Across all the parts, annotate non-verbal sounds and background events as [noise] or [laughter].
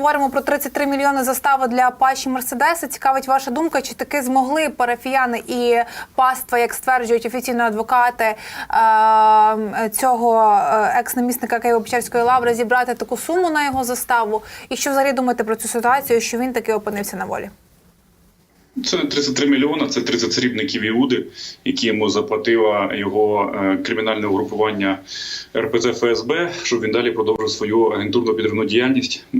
говоримо про 33 мільйони застави для паші Мерседеса. Цікавить ваша думка, чи таки змогли парафіяни і паства, як стверджують офіційно адвокати е, цього е, екс-намісника Києво-Печерської лаври, зібрати таку суму на його заставу? І що взагалі думаєте про цю ситуацію, що він таки опинився на волі? Це 33 мільйона, це 30 срібників Іуди, які йому заплатила його е, кримінальне угрупування РПЗ ФСБ, щоб він далі продовжив свою агентурно підривну діяльність. Е,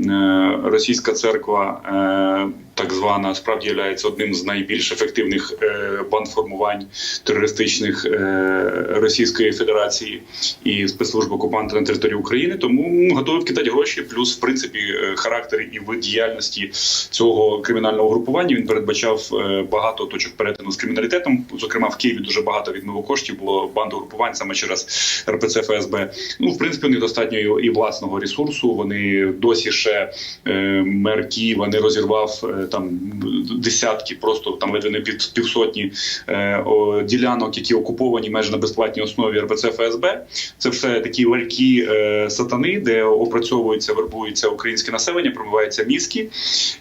Російська церква, е, так звана, справді є одним з найбільш ефективних е, бандформувань терористичних е, Російської Федерації і спецслужб окупанта на території України. Тому готові вкидати гроші. Плюс, в принципі, е, характер і вид діяльності цього кримінального угрупування він передбачав багато точок перетину з криміналітетом. Зокрема, в Києві дуже багато відмиву коштів було банду групувань саме через РПЦ ФСБ. Ну, в принципі, у них достатньо і власного ресурсу. Вони досі ще мер Києва не розірвав там десятки, просто там ледве не пів, півсотні е, о, ділянок, які окуповані майже на безплатній основі РПЦ ФСБ. Це все такі ларьки е, сатани, де опрацьовується, вербується українське населення, промиваються мізки,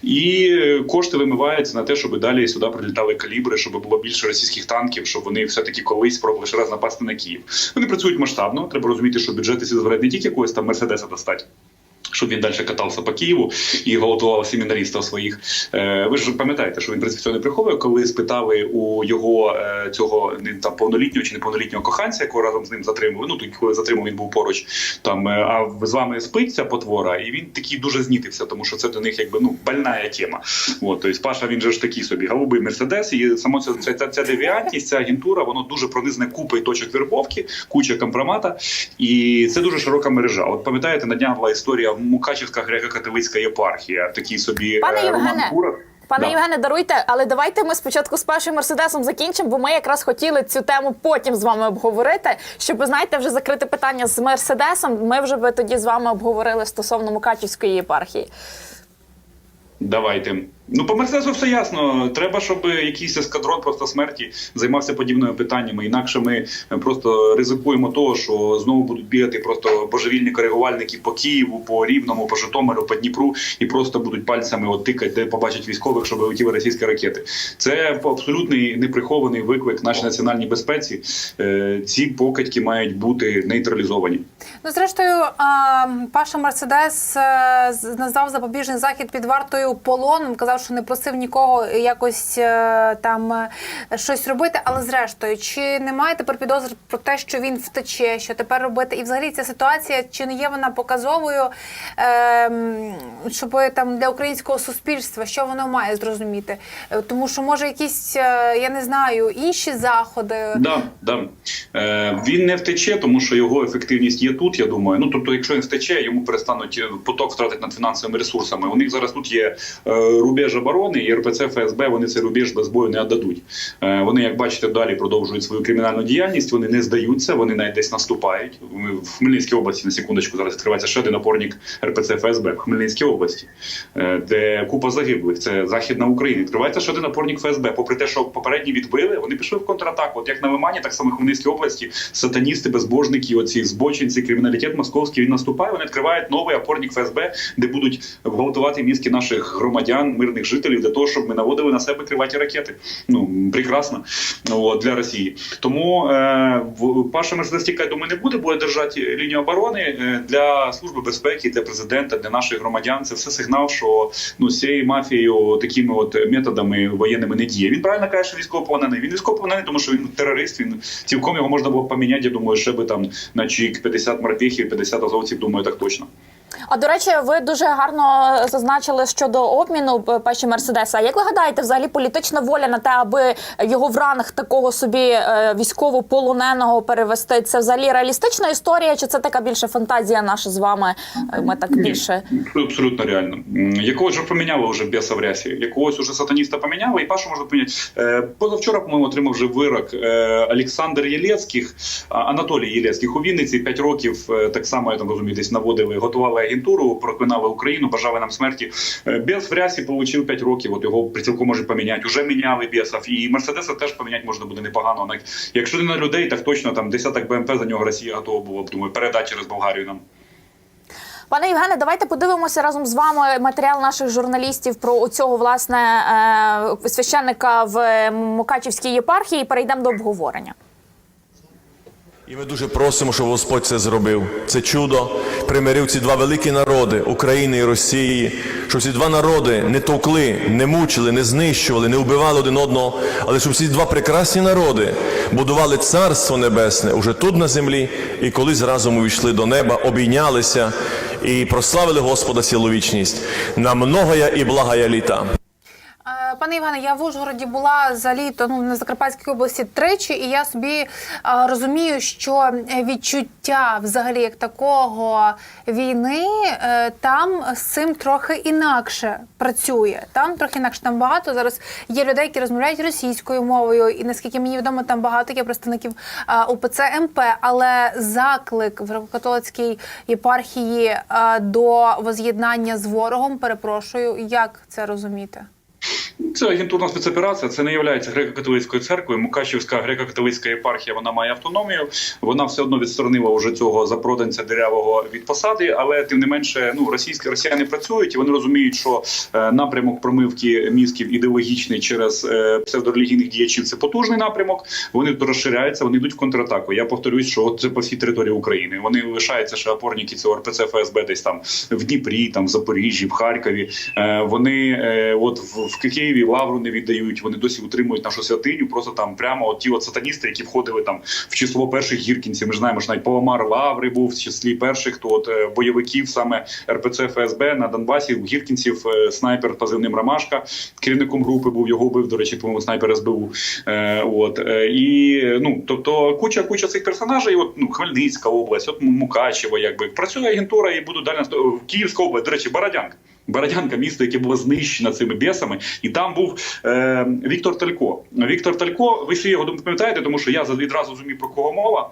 і е, кошти вимиваються на те, щоб далі сюди прилітали калібри, щоб було більше російських танків, щоб вони все таки колись спробували ще раз напасти на Київ. Вони працюють масштабно. Треба розуміти, що бюджети дозволяють не тільки якогось там мерседеса достати. Щоб він далі катався по Києву і гвалтував семінаристів своїх. Е, ви ж пам'ятаєте, що він в принципі цього не приховує, коли спитали у його е, цього там повнолітнього чи неповнолітнього коханця, якого разом з ним затримували. Ну тоді, коли затримав, він був поруч. Там е, а з вами спить ця потвора, і він такий дуже знітився, тому що це до них якби ну больна тема. От, тобто Паша він же ж такий собі голубий мерседес, і само ця, ця, ця, ця девіантність, ця агентура, воно дуже пронизане купою точок вербовки, куча компромата, і це дуже широка мережа. От пам'ятаєте, на днях була історія Мукачівська греко-католицька єпархія, такий собі Пане е, Роман Євгене, Пане Да. Євгене, даруйте, але давайте ми спочатку з першим мерседесом закінчимо, бо ми якраз хотіли цю тему потім з вами обговорити. Щоб знаєте, вже закрити питання з мерседесом. Ми вже би тоді з вами обговорили стосовно Мукачівської єпархії. Давайте. Ну, по Мерседесу все ясно. Треба, щоб якийсь ескадрон просто смерті займався подібними питаннями. Інакше ми просто ризикуємо того, що знову будуть бігати просто божевільні коригувальники по Києву, по Рівному, по Житомиру, по Дніпру і просто будуть пальцями от де побачать військових, щоб летіли російські ракети. Це абсолютний неприхований виклик нашій національній безпеці. Е, Ці покидьки мають бути нейтралізовані. Ну, зрештою, Паша Мерседес е, назвав запобіжний захід під вартою полоном. Казав, що не просив нікого якось е, там е, щось робити. Але зрештою, чи немає тепер підозр про те, що він втече, що тепер робити? І взагалі ця ситуація чи не є вона показовою, е, щоб там для українського суспільства що воно має зрозуміти? Е, Тому що може якісь, е, я не знаю, інші заходи. Да, да. Е, він не втече, тому що його ефективність є тут. Я думаю. Ну тобто, якщо він втече, йому перестануть е, поток втратити над фінансовими ресурсами. У них зараз тут є е, рубеж оборони, і РПЦ ФСБ вони цей рубеж без бою не віддадуть. Е, вони, як бачите, далі продовжують свою кримінальну діяльність. Вони не здаються, вони навіть десь наступають. В Хмельницькій області на секундочку зараз відкривається ще один опорник РПЦ ФСБ в Хмельницькій області, е, де купа загиблих. Це західна Україна. Відкривається ще один опорник ФСБ. Попри те, що попередні відбили, вони пішли в контратаку. От як на Лимані, так само в Хмельницькій області. Сатаністи, безбожники, оці збочинці, криміналітет московський він наступає. Вони відкривають новий опорник ФСБ, де будуть гвалтувати мізки наших громадян, мирних жителів, для того, щоб ми наводили на себе криваті ракети. Ну прекрасно от, для Росії. Тому е, Паша Мерседес тікає, думаю, не буде, буде держати лінію оборони е, для служби безпеки, для президента, для наших громадян. Це все сигнал, що ну з цією мафією такими от методами воєнними не діє. Він правильно каже, що військовополонений. Він військовополонений, тому що він терорист. Він цілком його можна було поміняти. Я думаю, ще би там на чик 50 морпехів, 50 азовців. Думаю, так точно. А до речі, ви дуже гарно зазначили щодо обміну пачі Мерседеса. А Як ви гадаєте, взагалі політична воля на те, аби його в ранг такого собі е, військовополоненого перевести? Це взагалі реалістична історія, чи це така більше фантазія наша з вами? Е, Ми так більше абсолютно реально. Якогось вже поміняли вже біса в рясі, якогось уже сатаніста поміняли, і Пашу можна поміняти. Е, позавчора, по-моєму, отримав вже вирок е, Олександр Єлецьких, Анатолій Єлецьких у Вінниці 5 років. е, так само я там розумію, десь наводили, готували агентуру, проклинали Україну, бажали нам смерті. Е, Бес в рясі отримав 5 років. От його цілком може поміняти. Уже міняли бесів. І Мерседеса теж поміняти можна буде непогано. Якщо не на людей, так точно там десяток БМП за нього Росія готова була б думаю, передати через Болгарію нам. Пане Євгене, давайте подивимося разом з вами матеріал наших журналістів про цього власне е, священника в Мукачівській єпархії. і Перейдемо до обговорення. І ми дуже просимо, щоб Господь це зробив. Це чудо примирив ці два великі народи України і Росії, щоб ці два народи не товкли, не мучили, не знищували, не вбивали один одного, але щоб ці два прекрасні народи будували царство небесне уже тут на землі, і колись разом увійшли до неба, обійнялися і прославили Господа цілу вічність на многоя і благая літа. Е, Пане Євгене, я в Ужгороді була за літо ну, на Закарпатській області тричі, і я собі е, розумію, що відчуття взагалі як такого війни е, там з цим трохи інакше працює. Там трохи інакше там багато зараз є людей, які розмовляють російською мовою, і наскільки мені відомо, там багато є представників е, УПЦ МП, але заклик в католицькій єпархії е, до воз'єднання з ворогом. Перепрошую, як це розуміти? Це агентурна спецоперація. Це не є греко-католицькою церквою. Мукачівська греко-католицька єпархія вона має автономію. Вона все одно відсторонила уже цього запроданця дирявого від посади, але тим не менше, ну російські росіяни працюють і вони розуміють, що е, напрямок промивки мізків ідеологічний через е, псевдорелігійних діячів це потужний напрямок. Вони розширяються, вони йдуть в контратаку. Я повторюсь, що от це по всій території України. Вони лишаються ще опорники цього РПЦ ФСБ десь там в Дніпрі, там в Запоріжжі, в Харкові. Е, Вони е, от в, в Києві лавру не віддають. Вони досі утримують нашу святиню. Просто там прямо от ті от сатаністи, які входили там в число перших гіркінців. Ми ж знаємо, що навіть Паламар Лаври був в числі перших то от е, бойовиків саме РПЦ ФСБ на Донбасі. У гіркінців е, снайпер позивним Ромашка. Керівником групи був його вбив, до речі, по-моєму, снайпер СБУ. Е, от е, і ну тобто куча куча цих персонажей. От ну Хмельницька область, от Мукачево, якби працює агентура і будуть далі наsto- Київська область. До речі, Бородянка. Бородянка, місто, яке було знищено цими бісами, і там був е, Віктор Талько. Віктор Талько, ви всі його пам'ятаєте, тому що я відразу зрозумів про кого мова.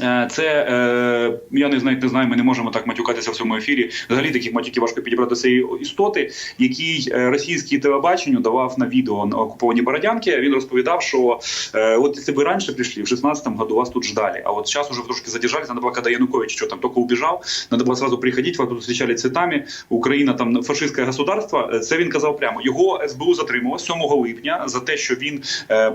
Е, Це е, я не знаю, не знаю, ми не можемо так матюкатися в цьому ефірі. Взагалі таких матюків важко підібрати цієї істоти, який е, російський телебаченню давав на відео на окуповані Бородянки. Він розповідав, що от якщо ви раніше прийшли, в 16-му году вас тут ждали, а от зараз уже трошки задержались, надо было, когда Янукович что там только убежал, надо было сразу приходить, вас тут зустрічали цвітами, Україна там фашистське государство. Це він казав прямо. Його СБУ затримало 7 липня за те, що він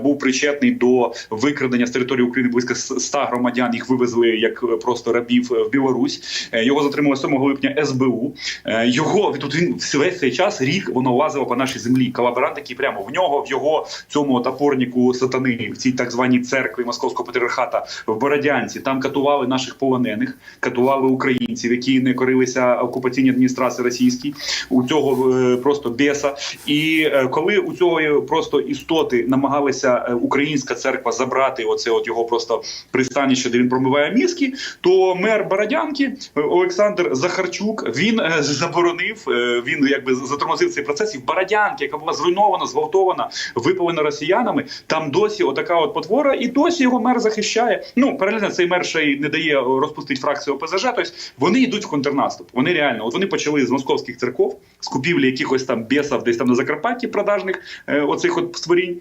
був причетний до викрадення з території України близько 100 громадян. Їх вивезли як просто рабів е, в Білорусь. Е, Його затримало 7 липня СБУ. Е, Його тут він весь цей час рік воно лазило по нашій землі. Колаборант, який прямо в нього, в його цьому от опорнику сатани, в цій так званій церкві Московського патріархата в Бородянці. Там катували наших полонених, катували українців, які не корилися окупаційній адміністрації російській. У цього просто біса. І коли у цього просто істоти намагалися українська церква забрати оце от його просто пристанище, де він промиває мізки, то мер Бородянки е, Олександр Захарчук він е, заборонив. е, Він якби затормозив цей процес. І в Бородянки, яка була зруйнована, зґвалтована, випалена росіянами. Там досі отака от потвора, і досі його мер захищає. Ну паралельно цей мер ще й не дає розпустити фракцію ОПЗЖ. Тобто вони йдуть в контрнаступ. Вони реально, от вони почали з московських церков, з купівлі якихось там бісів десь там на Закарпатті продажних оцих от створінь.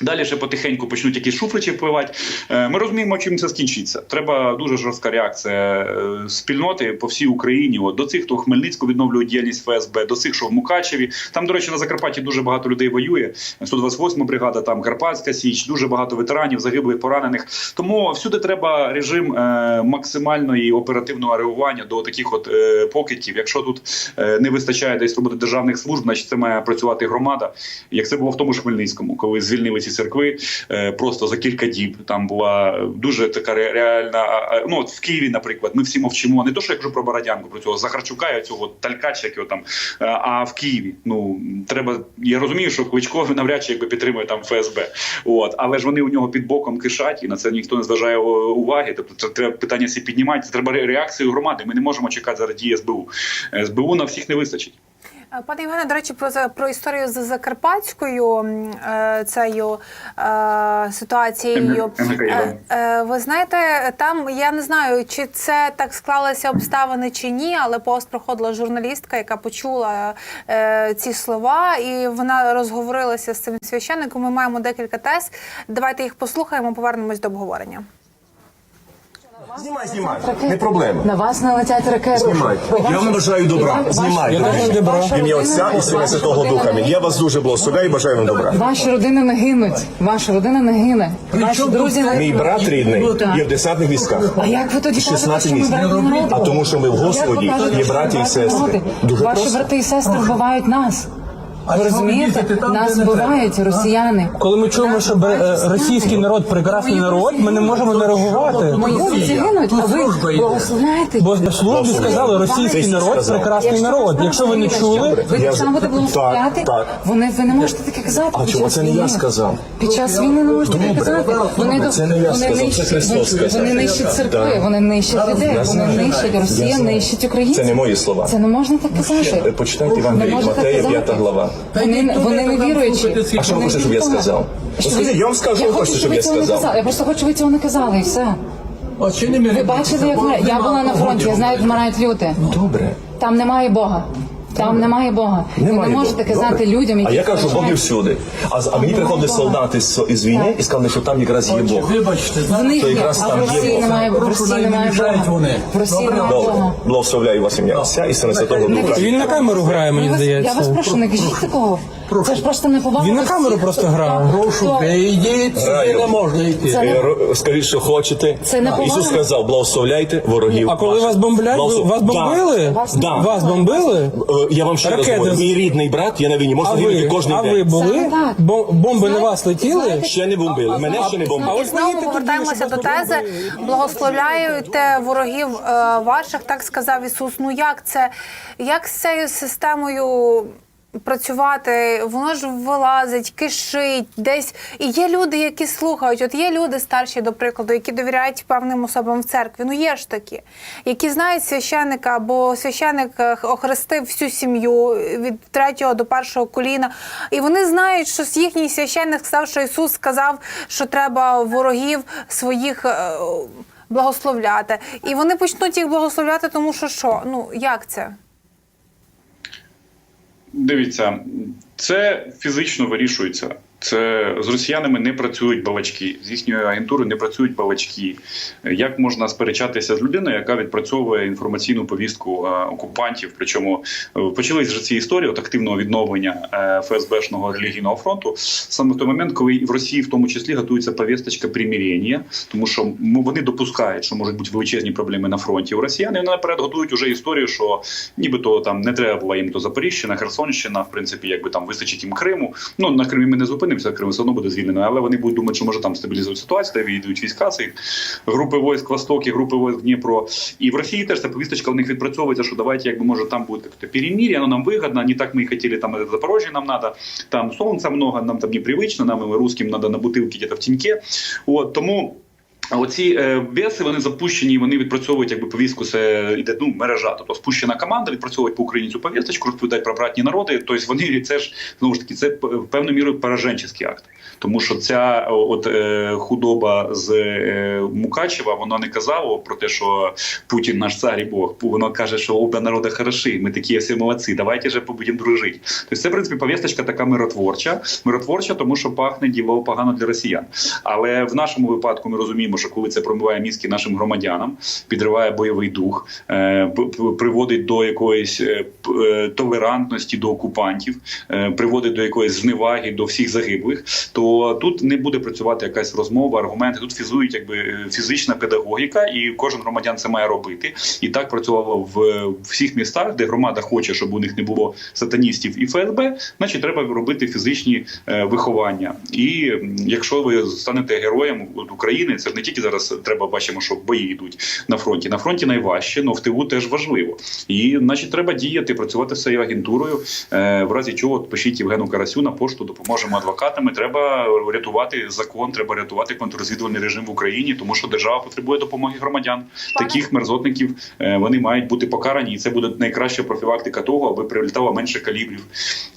Далі ще потихеньку почнуть якісь шуфричі впливати. Е, Ми розуміємо, чим це скінчиться. Треба дуже жорстка реакція е, спільноти по всій Україні. От, до цих, хто в Хмельницьку відновлює діяльність ФСБ, до цих, що в Мукачеві. Там, до речі, на Закарпатті дуже багато людей воює. 128 бригада, там Карпатська Січ, дуже багато ветеранів, загиблих, поранених. Тому всюди треба режим е, максимальної оперативного реагування до таких от покидьків. Якщо тут не вистачає десь роботи державних служб, значить це має працювати громада. Як це було в тому ж Хмельницькому, коли звільнили ці церкви е, просто за кілька діб. Там була дуже така реальна. а, Ну от в Києві, наприклад, ми всі мовчимо. Не то, що я кажу про Бородянку, про цього Захарчука, цього Талькача, якого там. е, А в Києві ну треба. Я розумію, що Кличко [laughs] навряд чи якби підтримує там ФСБ. От, але ж вони у нього під боком кишать, і на це ніхто не зважає уваги. Тобто це треба питання всі піднімати. Це треба реакцію громади. Ми не можемо чекати зараз дії СБУ. Е, СБУ на всіх не вистачить. Пане Євгене, до речі, про, про історію з Закарпатською е, цією е, ситуацією. МГК, Е, е, ви знаєте, там я не знаю, чи це так склалися обставини чи ні, але пост проходила журналістка, яка почула ці слова, і вона розговорилася з цим священником. Ми маємо декілька тез. Давайте їх послухаємо, повернемось до обговорення. Знімай, знімай. Не проблема. На вас налетять ракети. Знімай. Я вам бажаю добра. Знімай. Ім'я Отця і Сина Святого Духа. Я вас дуже благословляю і бажаю вам добра. Ваші родини не гинуть. Ваша родина не гине. Ваші друзі не Мій брат рідний Так. є в десантних військах. А як ви тоді 16 що місць. А тому, що ми в Господі є браті і сестри. Дуже Ваші брати і сестри вбивають нас. Ви розумієте? Нас вбивають росіяни. Коли ми чуємо, що бе- е, російський народ прекрасний народ, ми не можемо не реагувати. Мої друзі гинуть, а ви благословляєте. Бо в службі сказали, російський народ прекрасний народ. Якщо ви не чули, ви так само будете благословляти. Так, так. Вони ви не можете таке казати. А під чому час це не я війни. сказав? Під час війни не можете таке Добре. казати. Вони до- це не я вони сказав, це нищать- Христос сказав. Вони нищать церкви, Так. вони нищать людей, вони знаю. нищать Росія, знаю. нищить українців. Це не мої слова. Це не можна так казати. Почитайте Не Євангеліє можна так Матея, казати. 5 глава. Вони, вони не віруючі. А що ви хочете, щоб я сказав? Що Скажіть, я вам скажу, що ви хочете, щоб ви я цього не сказав. казали. Я просто хочу, щоб ви цього не казали, і все. Ви бачите, як ми... я була на фронті, я знаю, як вмирають люди. Добре. Там немає Бога. Там немає Бога. ви не можете Бога. казати Добре. людям, які А я кажу, Бог є всюди. А, з- а мені приходили солдати з, із війни Так. і сказали, що там якраз є Бог. Вибачте, В них є, якраз а там в є Росії Бог. немає, в Росії немає Бога. вони. В Росії Добре. немає Бога. Благословляю вас ім'я Отця і Сина Святого Духа. він на камеру грає, мені Я вас, я вас прошу, не кажіть такого. Це ж просто не повага. Він на камеру просто хто- грає. Прошу, не йдіть, сюди не можна йти. Це не- ро- Скажіть, що хочете. Це не Ісус повага. сказав, благословляйте ворогів. А коли ваших. вас бомблять, Благослов- вас Да. бомбили? Да. Вас бомбили? Е, Я вам ще раз Ракети. говорю, мій рідний брат, я на війні, А можна гинути ви, кожен а ви день. були? Саме так. Бом- Бомби на вас летіли? Ще не бомбили, мене ще не бомбили. ось Знову повертаємося до тези. Благословляєте ворогів е, ваших, так сказав Ісус. Ну як це? Як з цією системою? Працювати, воно ж вилазить, кишить десь. І є люди, які слухають. От є люди старші, до прикладу, які довіряють певним особам в церкві. Ну є ж такі, які знають священника, бо священик е, охрестив всю сім'ю від третього до першого коліна. І вони знають, що їхній священник сказав, що Ісус сказав, що треба ворогів своїх. е, Благословляти, і вони почнуть їх благословляти, тому що що? Ну як це? Дивіться, це фізично вирішується. Це з росіянами не працюють балачки, з їхньою агентурою не працюють балачки. Як можна сперечатися з людиною, яка відпрацьовує інформаційну повістку е, окупантів? Причому е, почались вже ці історії от активного відновлення е, ФСБшного релігійного фронту саме в той момент, коли в Росії в тому числі готується повісточка примирення, тому що вони допускають, що можуть бути величезні проблеми на фронті у росіян. Наперед готують уже історію, що нібито там не треба була їм то Запоріжжя, Херсонщина, в принципі, якби там вистачить їм Криму. Ну на Кримі ми не зупинимося, Крим все одно буде звільнено, але вони будуть думати, що може там стабілізують ситуацію, де відійдуть війська цих групи військ і групи військ Дніпро. І в Росії теж ця повісточка у них відпрацьовується, що давайте, якби може там буде як-то перемир'я, воно нам вигодно, не так ми і хотіли, там Запорожжя нам треба, там сонця много, нам там непривично, нам русским треба на бутилки где-то в тіньке. От тому. А оці беси вони запущені, вони відпрацьовують якби повістку. Це іде ну мережа. Тобто спущена команда відпрацьовують по Україні цю повісточку, розповідають про братні народи. Тобто вони це ж знову ж таки це певною мірою пораженческий акт. Тому що ця от е, худоба з е, Мукачева вона не казала про те, що Путін наш цар і Бог. Воно каже, що оба народи хороші, ми такі всі молодці. Давайте же будемо дружити. Тобто це в принципі повісточка така миротворча. Миротворча, тому що пахне діло погано для росіян. Але в нашому випадку ми розуміємо, що коли це промиває мізки нашим громадянам, підриває бойовий дух, е, приводить до якоїсь е, е, толерантності до окупантів, приводить до якоїсь зневаги до всіх загиблих, то тут не буде працювати якась розмова, аргументи. Тут фізують якби фізична педагогіка, і кожен громадян це має робити. І так працювало в всіх містах, де громада хоче, щоб у них не було сатаністів і ФСБ, значить треба робити фізичні виховання. І якщо ви станете героєм України, це не тільки зараз треба бачимо, що бої йдуть на фронті. На фронті найважче, але в тилу теж важливо. І значить, треба діяти, працювати з цією агентурою. Е, в разі чого пишіть Євгену Карасю на пошту, допоможемо адвокатами. Треба рятувати закон, треба рятувати контррозвідувальний режим в Україні, тому що держава потребує допомоги громадян. Таких мерзотників е, вони мають бути покарані, і це буде найкраща профілактика того, аби прилітало менше калібрів.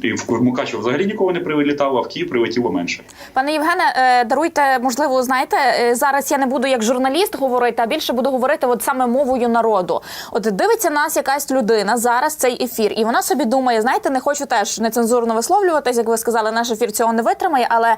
І в Мукачево взагалі нікого не прилітало, а в Київ прилетіло менше. Пане Євгене, е, даруйте, можливо, знаєте, зараз я не буду як журналіст говорити, а більше буду говорити от саме мовою народу. От дивиться нас якась людина зараз цей ефір, і вона собі думає, знаєте, не хочу теж нецензурно висловлюватись, як ви сказали, наш ефір цього не витримає. Але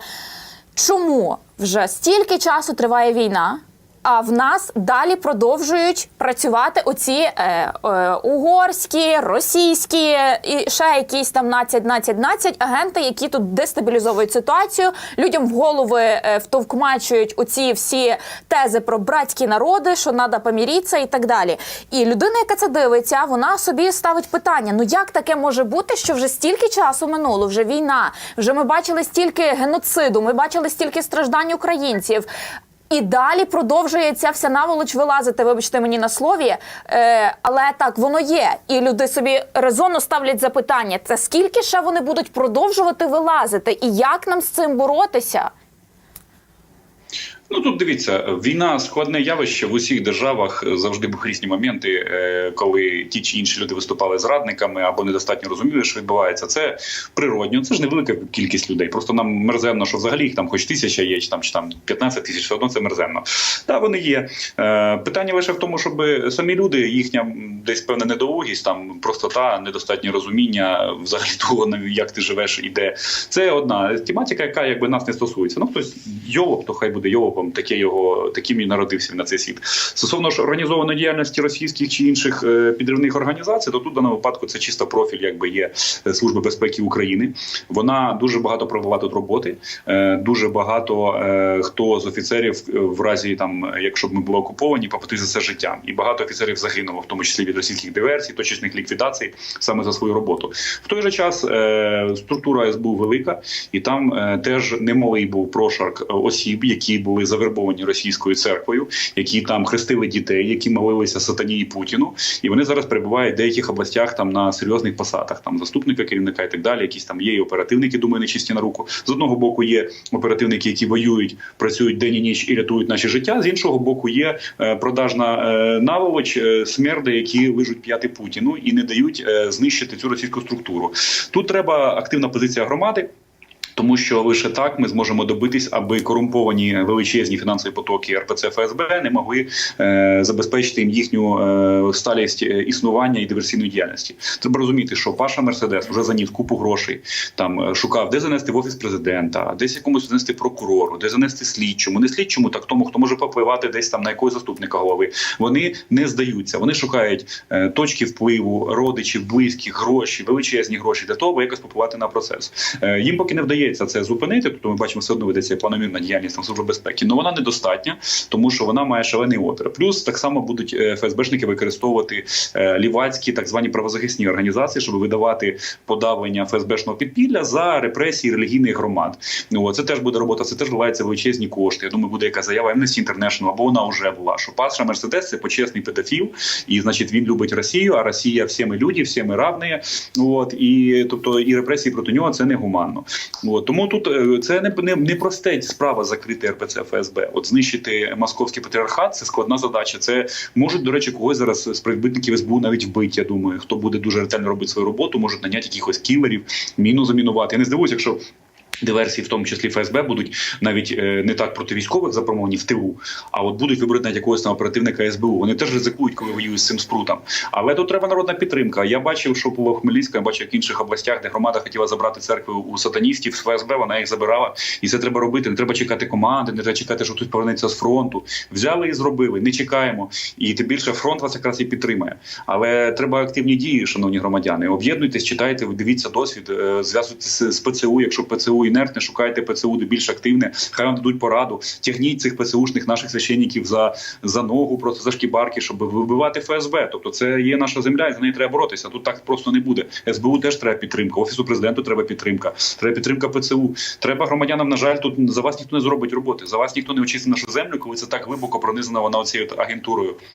чому вже стільки часу триває війна? А в нас далі продовжують працювати оці е, е, угорські, російські і ще якісь там 12-12-12 агенти, які тут дестабілізовують ситуацію. Людям в голови е, втовкмачують оці всі тези про братські народи, що треба поміритися і так далі. І людина, яка це дивиться, вона собі ставить питання: ну як таке може бути, що вже стільки часу минуло, вже війна, вже ми бачили стільки геноциду, ми бачили стільки страждань українців. І далі продовжує ця вся наволоч вилазити, вибачте мені на слові. Е, але так воно є. І люди собі резонно ставлять запитання: це скільки ще вони будуть продовжувати вилазити, і як нам з цим боротися? Ну тут дивіться, війна складне явище в усіх державах завжди були різні моменти, е, коли ті чи інші люди виступали зрадниками або недостатньо розуміли, що відбувається. Це природньо, це ж невелика кількість людей. Просто нам мерзенно, що взагалі їх там хоч тисяча є, чи там чи там 15 тисяч, все одно це мерзенно. Так, вони є. Е, Питання лише в тому, щоб самі люди, їхня десь певна недолугість, там простота, недостатнє розуміння взагалі [laughs] того, на- як ти живеш і де. Це одна тематика, яка якби нас не стосується. Ну хтось йолоп, то хай буде йолопом, таке його таким і народився на цей світ. Стосовно ж організованої діяльності російських чи інших е, підривних організацій, то тут в випадку це чисто профіль, якби є е, Служби безпеки України. Вона дуже багато провела тут роботи. е, Дуже багато хто з офіцерів в разі там, якщо б ми були окуповані, поплатив за це життя. І багато офіцерів загинуло, в тому числі від російських диверсій, точечних ліквідацій, саме за свою роботу. В той же час структура СБУ велика, і там теж немалий був прошарк осіб, які були завербовані російською церквою, які там хрестили дітей, які молилися сатані і Путіну. І вони зараз перебувають в деяких областях там на серйозних посадах, там заступника керівника і так далі. Якісь там є і оперативники, думаю, не чисті на руку. З одного боку є оперативники, які воюють, працюють день і ніч і рятують наші життя. З іншого боку, є е, продажна е, наволоч, е, смерди, які лижуть п'яти Путіну і не дають знищити цю російську структуру. Тут треба активна позиція громади. Тому що лише так ми зможемо добитись, аби корумповані величезні фінансові потоки РПЦ ФСБ не могли е, забезпечити їм їхню е, сталість е, існування і диверсійної діяльності. Треба розуміти, що Паша Мерседес вже заніс купу грошей. Там е, шукав, де занести в офіс президента, десь якомусь занести прокурору, де занести слідчому, не слідчому, так тому, хто може попливати десь там на якогось заступника голови. Вони не здаються. Вони шукають е, точки впливу, родичів, близьких, гроші, величезні гроші для того, аби якось попливати на процес. Е, їм поки не вдається це зупинити. Тобто ми бачимо, все одно ведеться планомірна діяльність там служби безпеки. але вона недостатня, тому що вона має шалений опір. Плюс так само будуть е, ФСБшники використовувати е, лівацькі так звані правозахисні організації, щоб видавати подавлення ФСБшного підпілля за репресії релігійних громад. Ну це теж буде робота. Це теж вливається величезні кошти. Я думаю, буде яка заява Amnesty International, або вона вже була. Що Паша Мерседес це почесний педофіл, і значить він любить Росію. А Росія всі ми люди, всі ми равні. От і тобто і репресії проти нього це негуманно. От тому тут е, це не не, не просте справа закрити РПЦ ФСБ. От знищити московський патріархат це складна задача. Це можуть, до речі, когось зараз з прибитників СБУ навіть вбити. Я думаю, хто буде дуже ретельно робити свою роботу, можуть наняти якихось кілерів, міну замінувати. Я не здивуюся, якщо. Диверсії, в тому числі ФСБ, будуть навіть е, не так проти військових запромовані в тилу, а от будуть вибрати навіть якогось там оперативника СБУ. Вони теж ризикують, коли воюють з цим спрутом. Але тут треба народна підтримка. Я бачив, що було в Хмельницькому, я бачив як в інших областях, де громада хотіла забрати церкви у сатаністів з ФСБ. Вона їх забирала, і це треба робити. Не треба чекати команди, не треба чекати, що хтось повернеться з фронту. Взяли і зробили. Не чекаємо. І тим більше фронт вас якраз і підтримає. Але треба активні дії, шановні громадяни. Об'єднуйтесь, читайте, дивіться досвід, е, зв'язуйтесь з ПЦУ. Якщо Інертне, шукайте ПЦУ де більш активне. Хай вам дадуть пораду. Тягніть цих ПЦУшних наших священників за, за ногу, просто за шкібарки, щоб вибивати ФСБ. Тобто, це є наша земля, і за неї треба боротися. Тут так просто не буде. СБУ теж треба підтримка. Офісу президенту треба підтримка. Треба підтримка ПЦУ. Треба громадянам. На жаль, тут за вас ніхто не зробить роботи. За вас ніхто не очистить нашу землю, коли це так глибоко пронизано вона оцією агентурою.